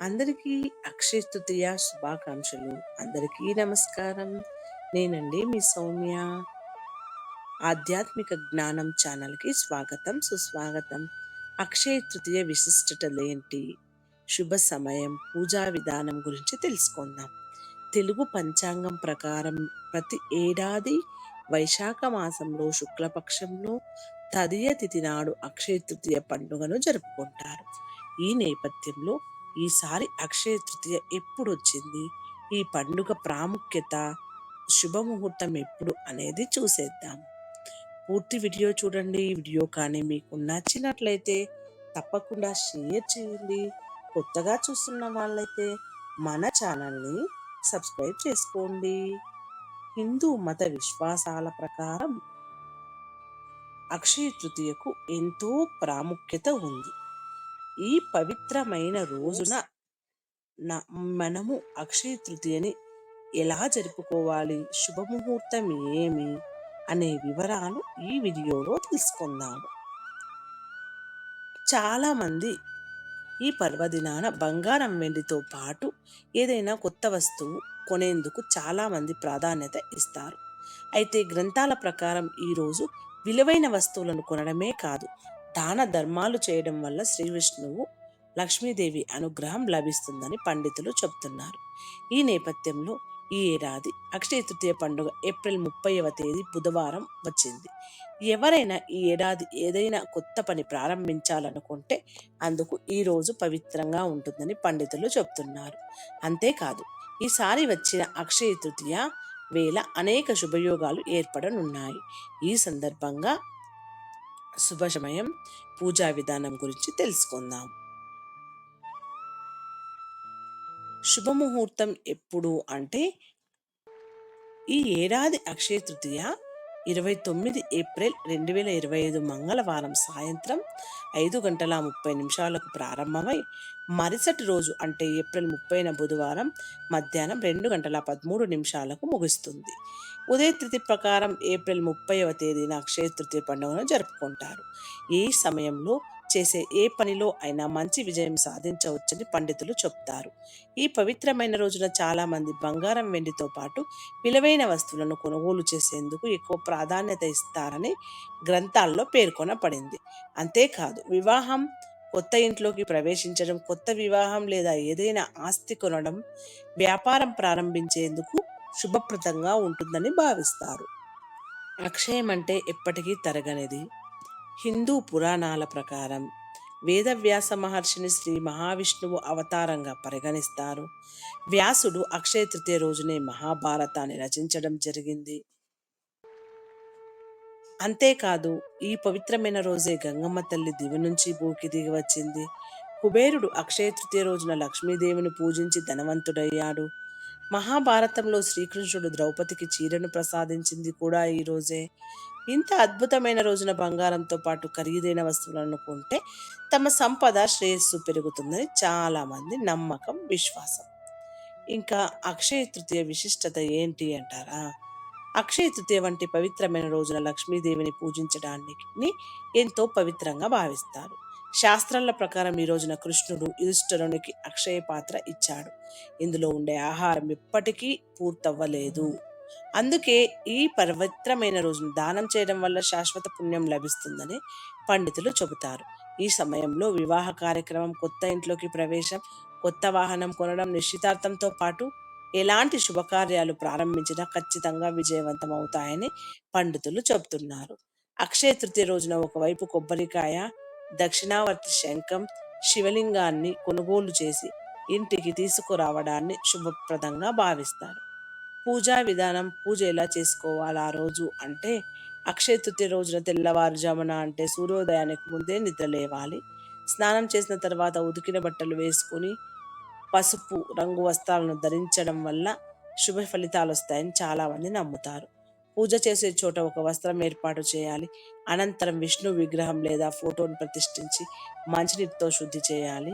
అందరికీ అక్షయ తృతీయ శుభాకాంక్షలు. అందరికీ నమస్కారం. నేనండి మీ సౌమ్య. ఆధ్యాత్మిక జ్ఞానం ఛానల్కి స్వాగతం సుస్వాగతం. అక్షయ తృతీయ విశిష్టతలేంటి శుభ సమయం పూజా విధానం గురించి తెలుసుకుందాం. తెలుగు పంచాంగం ప్రకారం ప్రతి ఏడాది వైశాఖ మాసంలో శుక్లపక్షంలో తదియ తిథి నాడు అక్షయ తృతీయ పండుగను జరుపుకుంటారు. ఈ నేపథ్యంలో ఈసారి అక్షయ తృతీయ ఎప్పుడు వచ్చింది ఈ పండుగ ప్రాముఖ్యత శుభముహూర్తం ఎప్పుడు అనేది చూసేద్దాం. పూర్తి వీడియో చూడండి. ఈ వీడియో కానీ మీకు నచ్చినట్లయితే తప్పకుండా షేర్ చేయండి. కొత్తగా చూస్తున్న వాళ్ళైతే మన ఛానల్ని సబ్స్క్రైబ్ చేసుకోండి. హిందూ మత విశ్వాసాల ప్రకారం అక్షయ తృతీయకు ఎంతో ప్రాముఖ్యత ఉంది. ఈ పవిత్రమైన రోజున మనము అక్షయ తృతీయని ఎలా జరుపుకోవాలి? శుభముహూర్తం ఏమి? అనే వివరాలు ఈ వీడియోలో తెలుసుకుందాము. చాలా మంది ఈ పర్వదినాన బంగారం వెండితో పాటు ఏదైనా కొత్త వస్తువు కొనేందుకు చాలా మంది ప్రాధాన్యత ఇస్తారు. అయితే గ్రంథాల ప్రకారం ఈరోజు విలువైన వస్తువులను కొనడమే కాదు దాన ధర్మాలు చేయడం వల్ల శ్రీ విష్ణువు లక్ష్మీదేవి అనుగ్రహం లభిస్తుందని పండితులు చెబుతున్నారు ఈ నేపథ్యంలో ఈ ఏడాది అక్షయ తృతీయ పండుగ ఏప్రిల్ ముప్పైవ తేదీ బుధవారం వచ్చింది. ఎవరైనా ఈ ఏడాది ఏదైనా కొత్త పని ప్రారంభించాలనుకుంటే అందుకు ఈ రోజు పవిత్రంగా ఉంటుందని పండితులు చెబుతున్నారు అంతేకాదు ఈసారి వచ్చిన అక్షయ తృతీయ వేళ అనేక శుభయోగాలు ఏర్పడనున్నాయి. ఈ సందర్భంగా శుభ సమయం పూజా విధానం గురించి తెలుసుకుందాం. శుభముహూర్తం ఎప్పుడు అంటే ఈ ఏడాది అక్షయ తృతీయ ఇరవై తొమ్మిది ఏప్రిల్ రెండు వేల ఇరవై ఐదు మంగళవారం సాయంత్రం ఐదు గంటల ముప్పై నిమిషాలకు ప్రారంభమై మరుసటి రోజు అంటే ఏప్రిల్ ముప్పైన బుధవారం మధ్యాహ్నం రెండు గంటల పదమూడు నిమిషాలకు ముగుస్తుంది. ఉదయతిథి ప్రకారం ఏప్రిల్ ముప్పైవ తేదీన అక్షయ తృతీయ పండుగను జరుపుకుంటారు. ఈ సమయంలో చేసే ఏ పనిలో అయినా మంచి విజయం సాధించవచ్చని పండితులు చెప్తారు. ఈ పవిత్రమైన రోజున చాలా మంది బంగారం వెండితో పాటు విలువైన వస్తువులను కొనుగోలు చేసేందుకు ఎక్కువ ప్రాధాన్యత ఇస్తారని గ్రంథాల్లో పేర్కొనబడింది. అంతేకాదు వివాహం కొత్త ఇంట్లోకి ప్రవేశించడం కొత్త వివాహం లేదా ఏదైనా ఆస్తి కొనడం వ్యాపారం ప్రారంభించేందుకు శుభప్రదంగా ఉంటుందని భావిస్తారు. అక్షయం అంటే ఎప్పటికీ తరగనిది. హిందూ పురాణాల ప్రకారం వేదవ్యాస మహర్షిని శ్రీ మహావిష్ణువు అవతారంగా పరిగణిస్తారు. వ్యాసుడు అక్షయ తృతీయ రోజునే మహాభారతాన్ని రచించడం జరిగింది. అంతేకాదు ఈ పవిత్రమైన రోజే గంగమ్మ తల్లి దివి నుంచి భూకి దిగి వచ్చింది. కుబేరుడు అక్షయ తృతీయ రోజున లక్ష్మీదేవిని పూజించి ధనవంతుడయ్యాడు. మహాభారతంలో శ్రీకృష్ణుడు ద్రౌపదికి చీరను ప్రసాదించింది కూడా ఈ రోజే. ఇంత అద్భుతమైన రోజున బంగారంతో పాటు ఖరీదైన వస్తువులను కొంటే తమ సంపద శ్రేయస్సు పెరుగుతుందని చాలామంది నమ్మకం విశ్వాసం. ఇంకా అక్షయ తృతీయ విశిష్టత ఏంటి అంటారా? అక్షయ తృతీయ వంటి పవిత్రమైన రోజున లక్ష్మీదేవిని పూజించడానికి ఎంతో పవిత్రంగా భావిస్తారు. శాస్త్రాల ప్రకారం ఈ రోజున కృష్ణుడు యుధిష్ఠరునికి అక్షయ పాత్ర ఇచ్చాడు. ఇందులో ఉండే ఆహారం ఇప్పటికీ పూర్తవ్వలేదు. అందుకే ఈ పవిత్రమైన రోజును దానం చేయడం వల్ల శాశ్వత పుణ్యం లభిస్తుందని పండితులు చెబుతారు. ఈ సమయంలో వివాహ కార్యక్రమం కొత్త ఇంట్లోకి ప్రవేశం కొత్త వాహనం కొనడం నిశ్చితార్థంతో పాటు ఎలాంటి శుభకార్యాలు ప్రారంభించినా ఖచ్చితంగా విజయవంతం అవుతాయని పండితులు చెబుతున్నారు. అక్షయ తృతీయ రోజున ఒకవైపు కొబ్బరికాయ దక్షిణావర్తి శంఖం శివలింగాన్ని కొనుగోలు చేసి ఇంటికి తీసుకురావడాన్ని శుభప్రదంగా భావిస్తారు. పూజా విధానం పూజ ఎలా చేసుకోవాలి ఆ రోజు అంటే అక్షయ తృతీయ రోజున తెల్లవారుజామున అంటే సూర్యోదయానికి ముందే నిద్ర లేవాలి. స్నానం చేసిన తర్వాత ఉతికిన బట్టలు వేసుకుని పసుపు రంగు వస్త్రాలను ధరించడం వల్ల శుభ ఫలితాలు వస్తాయని చాలామంది నమ్ముతారు. పూజ చేసే చోట ఒక వస్త్రం ఏర్పాటు చేయాలి. అనంతరం విష్ణు విగ్రహం లేదా ఫోటోను ప్రతిష్ఠించి మంచినీటితో శుద్ధి చేయాలి.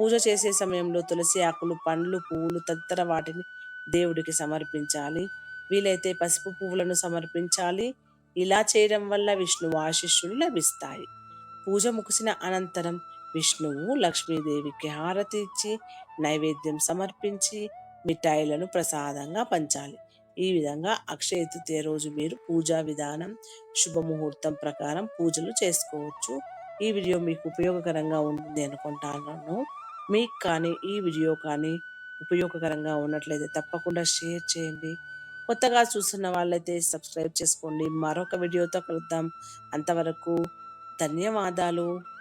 పూజ చేసే సమయంలో తులసి ఆకులు పండ్లు పువ్వులు తదితర వాటిని దేవుడికి సమర్పించాలి. వీలైతే పసుపు పువ్వులను సమర్పించాలి. ఇలా చేయడం వల్ల విష్ణువు ఆశిష్యులు లభిస్తాయి. పూజ ముగిసిన అనంతరం విష్ణువు లక్ష్మీదేవికి హారతి ఇచ్చి నైవేద్యం సమర్పించి మిఠాయిలను ప్రసాదంగా పంచాలి. ఈ విధంగా అక్షయ తృతీయ రోజు మీరు పూజా విధానం శుభముహూర్తం ప్రకారం పూజలు చేసుకోవచ్చు. ఈ వీడియో మీకు ఉపయోగకరంగా ఉంటుంది అనుకుంటాను. మీకు కానీ ఈ వీడియో కానీ ఉపయోగకరంగా ఉన్నట్లయితే తప్పకుండా షేర్ చేయండి. కొత్తగా చూస్తున్న వాళ్ళైతే సబ్స్క్రైబ్ చేసుకోండి. మరొక వీడియోతో కలుద్దాం. అంతవరకు ధన్యవాదాలు.